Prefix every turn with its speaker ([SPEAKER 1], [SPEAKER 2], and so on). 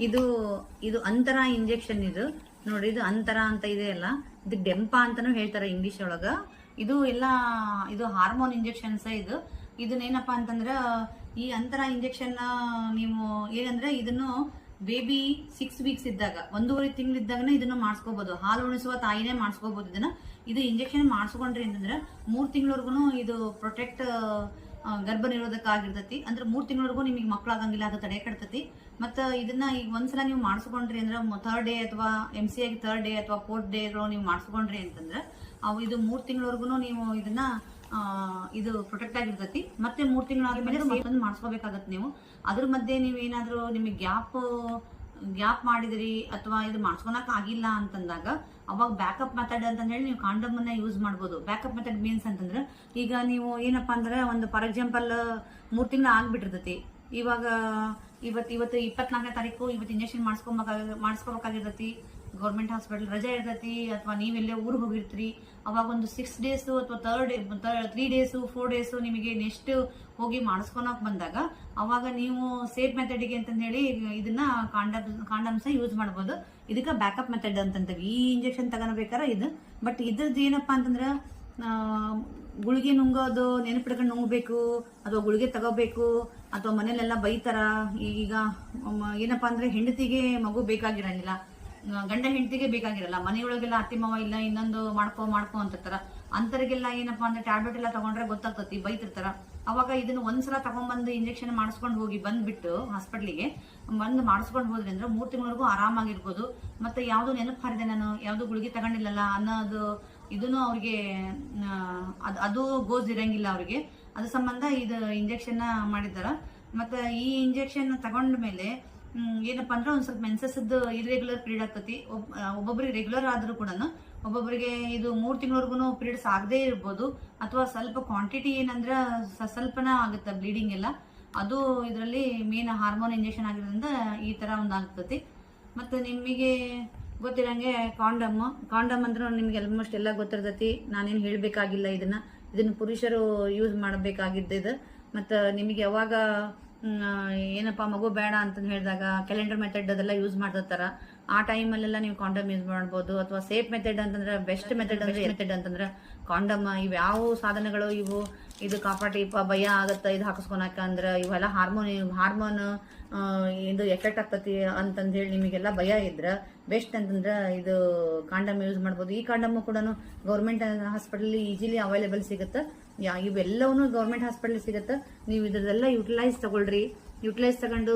[SPEAKER 1] ಇದು ಇದು ಅಂತರ ಇಂಜೆಕ್ಷನ್ ಇದು. ನೋಡಿ, ಇದು ಅಂತರ ಅಂತ ಇದೆ ಅಲ್ಲ. ಇದು ಡೆಂಪ ಅಂತಾನು ಹೇಳ್ತಾರೆ ಇಂಗ್ಲಿಷ್ ಒಳಗ. ಇದು ಎಲ್ಲ, ಇದು ಹಾರ್ಮೋನ್ ಇಂಜೆಕ್ಷನ್ಸ್ ಇದು. ಇದನ್ನೇನಪ್ಪ ಅಂತಂದ್ರೆ, ಈ ಅಂತರ ಇಂಜೆಕ್ಷನ್, ನೀವು ಏನಂದ್ರೆ, ಇದನ್ನು ಬೇಬಿ ಸಿಕ್ಸ್ ವೀಕ್ಸ್ ಇದ್ದಾಗ, ಒಂದೂವರೆ ತಿಂಗಳಿದ್ದಾಗನೇ ಇದನ್ನ ಮಾಡಿಸ್ಕೋಬಹುದು ಹಾಲು ಉಣಿಸುವ ತಾಯಿನೇ ಮಾಡಿಸ್ಕೋಬಹುದು ಇದನ್ನ. ಇದು ಇಂಜೆಕ್ಷನ್ ಮಾಡಿಸ್ಕೊಂಡ್ರಿ ಅಂತಂದ್ರೆ, ಮೂರು ತಿಂಗಳವರೆಗೂ ಇದು ಪ್ರೊಟೆಕ್ಟ್ ಗರ್ಭ ನಿರೋಧಕ ಆಗಿರ್ತೈತಿ ಅಂದ್ರೆ ಮೂರ್ ತಿಂಗಳವರೆಗೂ ನಿಮಗೆ ಮಕ್ಕಳಾಗಂಗಿಲ್ಲ ಅದು ತಡೆ ಕಟ್ತೈತಿ ಮತ್ತು ಇದನ್ನ ಈಗ ಒಂದ್ಸಲ ನೀವು ಮಾಡಿಸ್ಕೊಂಡ್ರಿ ಅಂದ್ರೆ ಥರ್ಡ್ ಡೇ ಅಥವಾ ಎಂ ಸಿ ಆಗಿ ಥರ್ಡ್ ಡೇ ಅಥವಾ ಫೋರ್ತ್ ಡೇ ನೀವು ಮಾಡಿಸ್ಕೊಂಡ್ರಿ ಅಂತಂದ್ರೆ, ಅವು ಇದು ಮೂರು ತಿಂಗಳವರೆಗೂ ನೀವು ಇದನ್ನ ಇದು ಪ್ರೊಟೆಕ್ಟ್ ಆಗಿರ್ತೈತಿ. ಮತ್ತೆ ಮೂರ್ ತಿಂಗಳಾದ್ಮೇಲೆ ಮಾಡಿಸ್ಕೋಬೇಕಾಗತ್ತೆ ನೀವು. ಅದ್ರ ಮಧ್ಯೆ ನೀವು ಏನಾದರೂ ನಿಮಗೆ ಗ್ಯಾಪ್ ಗ್ಯಾಪ್ ಮಾಡಿದ್ರಿ ಅಥವಾ ಇದು ಮಾಡ್ಸ್ಕೊಳಕ್ ಆಗಿಲ್ಲ ಅಂತಂದಾಗ ಅವಾಗ ಬ್ಯಾಕಪ್ ಮೆಥಡ್ ಅಂತ ಹೇಳಿ ನೀವು ಕಾಂಡಮ್ ಅನ್ನ ಯೂಸ್ ಮಾಡ್ಬೋದು. ಬ್ಯಾಕಪ್ ಮೆಥಡ್ ಮೀನ್ಸ್ ಅಂತಂದ್ರೆ ಈಗ ನೀವು ಏನಪ್ಪಾ ಅಂದ್ರೆ ಒಂದು ಫಾರ್ ಎಕ್ಸಾಂಪಲ್ ಮೂರ್ ತಿಂಗಳು ಆಗ್ಬಿಟ್ಟಿರ್ತೈತಿ. ಇವಾಗ ಇವತ್ತು ಇವತ್ತು ಇಪ್ಪತ್ನಾಲ್ಕನೇ ತಾರೀಕು ಇವತ್ತು ಇಂಜೆಕ್ಷನ್ ಮಾಡಿಸ್ಕೊಬೇಕಾಗ ಮಾಡಿಸ್ಕೋಬೇಕಾಗಿರ್ತೈತಿ. ಗೌರ್ಮೆಂಟ್ ಹಾಸ್ಪಿಟಲ್ ರಜೆ ಇರ್ತೈತಿ ಅಥವಾ ನೀವೆಲ್ಲೇ ಊರಿಗೆ ಹೋಗಿರ್ತೀರಿ. ಅವಾಗ ಒಂದು ಸಿಕ್ಸ್ ಡೇಸು ಅಥವಾ third three days four days ನಿಮಗೆ ನೆಕ್ಸ್ಟ್ ಹೋಗಿ ಮಾಡಿಸ್ಕೊಳಕ್ ಬಂದಾಗ ಅವಾಗ ನೀವು ಸೇಫ್ ಮೆಥಡಿಗೆ ಅಂತ ಹೇಳಿ ಇದನ್ನ ಕಾಂಡಮ್ ಕಾಂಡಮ್ಸ್ ಯೂಸ್ ಮಾಡ್ಬೋದು. ಇದಕ್ಕೆ ಬ್ಯಾಕಪ್ ಮೆಥಡ್ ಅಂತಂತೀವಿ. ಈ ಇಂಜೆಕ್ಷನ್ ತಗೋಬೇಕಾರೆ ಇದು. ಬಟ್ ಇದ್ರದ್ದು ಏನಪ್ಪ ಅಂತಂದ್ರೆ ಗುಳಿಗೆ ನುಂಗೋದು ನೆನಪಿಡ್ಕೊಂಡು ನುಂಗಬೇಕು, ಅಥವಾ ಗುಳಿಗೆ ತಗೋಬೇಕು, ಅಥವಾ ಮನೇಲೆಲ್ಲ ಬೈತಾರ. ಈಗ ಏನಪ್ಪಾ ಅಂದ್ರೆ ಹೆಂಡತಿಗೆ ಮಗು ಬೇಕಾಗಿರಂಗಿಲ್ಲ. ಗಂಡ ಹೆಂಡತಿಗೆ ಬೇಕಾಗಿರಲ್ಲ. ಮನೆಯೊಳಗೆಲ್ಲ ಅತ್ತಿಮವ ಇಲ್ಲ, ಇನ್ನೊಂದು ಮಾಡ್ಕೋ ಮಾಡ್ಕೋ ಅಂತಿರ್ತಾರ. ಅಂತರಿಗೆಲ್ಲ ಏನಪ್ಪಾ ಅಂದ್ರೆ ಟ್ಯಾಬ್ಲೆಟ್ ಎಲ್ಲ ತಗೊಂಡ್ರೆ ಗೊತ್ತಾಗ್ತತಿ, ಬೈತಿರ್ತಾರ. ಅವಾಗ ಇದನ್ನ ಒಂದ್ಸಲ ತಗೊಂಡ್ಬಂದು ಇಂಜೆಕ್ಷನ್ ಮಾಡಿಸ್ಕೊಂಡು ಹೋಗಿ ಬಂದ್ಬಿಟ್ಟು ಹಾಸ್ಪಿಟ್ಲಿಗೆ ಬಂದು ಮಾಡಿಸ್ಕೊಂಡು ಹೋದ್ರಿ ಅಂದ್ರೆ ಮೂರ್ ತಿಂಗಳಿಗೂ ಆರಾಮಾಗಿರ್ಬೋದು. ಮತ್ತೆ ಯಾವುದು ನೆನಪು ಹಾರಿದೆ ನಾನು? ಯಾವುದು ಗುಳಿಗೆ ತಗೊಂಡಿಲ್ಲಲ್ಲ ಅನ್ನೋದು ಇದನ್ನು ಅವ್ರಿಗೆ ಅದು ಅದು ಗೋಸ್ ಇರಂಗಿಲ್ಲ ಅವ್ರಿಗೆ. ಅದ್ರ ಸಂಬಂಧ ಇದು ಇಂಜೆಕ್ಷನ್ ಮಾಡಿದ್ದಾರ. ಮತ್ತೆ ಈ ಇಂಜೆಕ್ಷನ್ ತಗೊಂಡ ಮೇಲೆ ಏನಪ್ಪಾ ಅಂದ್ರೆ ಒಂದ್ ಸ್ವಲ್ಪ ಮೆನ್ಸಸ್ ಇರ್ರೆಗ್ಯುಲರ್ ಪೀರಿಯಡ್ ಆಗ್ತತಿ. ಒಬ್ಬೊಬ್ರಿಗೆ ರೆಗ್ಯುಲರ್ ಆದ್ರೂ ಕೂಡ ಒಬ್ಬೊಬ್ಬರಿಗೆ ಇದು ಮೂರ್ ತಿಂಗಳವರೆಗೂ ಪೀರಿಯಡ್ಸ್ ಆಗದೇ ಇರ್ಬೋದು. ಅಥವಾ ಸ್ವಲ್ಪ ಕ್ವಾಂಟಿಟಿ ಏನಂದ್ರ ಸ್ವಲ್ಪನ ಆಗುತ್ತೆ ಬ್ಲೀಡಿಂಗ್ ಎಲ್ಲ? ಅದು ಇದರಲ್ಲಿ ಮೇನ್ ಹಾರ್ಮೋನ್ ಇಂಜೆಕ್ಷನ್ ಆಗಿರೋದ್ರಿಂದ ಈ ತರ ಒಂದು ಆಗ್ತತಿ. ಮತ್ತೆ ನಿಮಗೆ ಗೊತ್ತಿರಂಗೆ ಕಾಂಡಮ್ ಕಾಂಡಮ್ ಅಂದ್ರೆ ನಿಮ್ಗೆ ಆಲ್ಮೋಸ್ಟ್ ಎಲ್ಲ ಗೊತ್ತಿರ್ತೈತಿ. ನಾನೇನು ಹೇಳಬೇಕಾಗಿಲ್ಲ ಇದನ್ನ. ಇದನ್ನ ಪುರುಷರು ಯೂಸ್ ಮಾಡಬೇಕಾಗಿದ್ದು ಇದು ಮತ್ತು ನಿಮಗೆ ಯಾವಾಗ ಏನಪ್ಪ ಮಗು ಬೇಡ ಅಂತ ಹೇಳಿದಾಗ ಕ್ಯಾಲೆಂಡರ್ ಮೆಥಡ್ ಅದೆಲ್ಲ ಯೂಸ್ ಮಾಡ್ತಿರ್ತಾರ. ಆ ಟೈಮಲ್ಲೆಲ್ಲ ನೀವು ಕಾಂಡಮ್ ಯೂಸ್ ಮಾಡ್ಬೋದು. ಅಥವಾ ಸೇಫ್ ಮೆಥಡ್ ಅಂತಂದ್ರೆ ಬೆಸ್ಟ್ ಮೆಥಡ್ ಅಂದ್ರೆ ಮೆಥಡ್ ಅಂತಂದ್ರೆ ಕಾಂಡಮ್ ಇವು ಯಾವ ಸಾಧನಗಳು ಇವು? ಇದು ಕಾಪಾಟಿಪ ಭಯ ಆಗತ್ತೆ ಇದು ಹಾಕಿಸ್ಕೊಳಕ ಅಂದ್ರೆ ಇವೆಲ್ಲ ಹಾರ್ಮೋನ್ ಹಾರ್ಮೋನ್ ಇದು ಎಫೆಕ್ಟ್ ಆಗ್ತತಿ ಅಂತಂದು ಹೇಳಿ ನಿಮಗೆಲ್ಲ ಭಯ ಇದ್ರೆ. ಬೆಸ್ಟ್ ಅಂತಂದ್ರೆ ಇದು ಕಾಂಡಮ್ ಯೂಸ್ ಮಾಡ್ಬೋದು. ಈ ಕಾಂಡಮ್ ಕೂಡ ಗೌರ್ಮೆಂಟ್ ಹಾಸ್ಪಿಟಲ್ ಈಜಿಲಿ ಅವೈಲೇಬಲ್ ಸಿಗುತ್ತೆ. ಯಾ ಇವೆಲ್ಲವೂ ಗೌರ್ಮೆಂಟ್ ಹಾಸ್ಪಿಟಲ್ ಸಿಗುತ್ತೆ. ನೀವು ಇದ್ರದೆಲ್ಲ ಯುಟಿಲೈಸ್ ತಗೊಳ್ರಿ. ಯುಟಿಲೈಸ್ ತಗೊಂಡು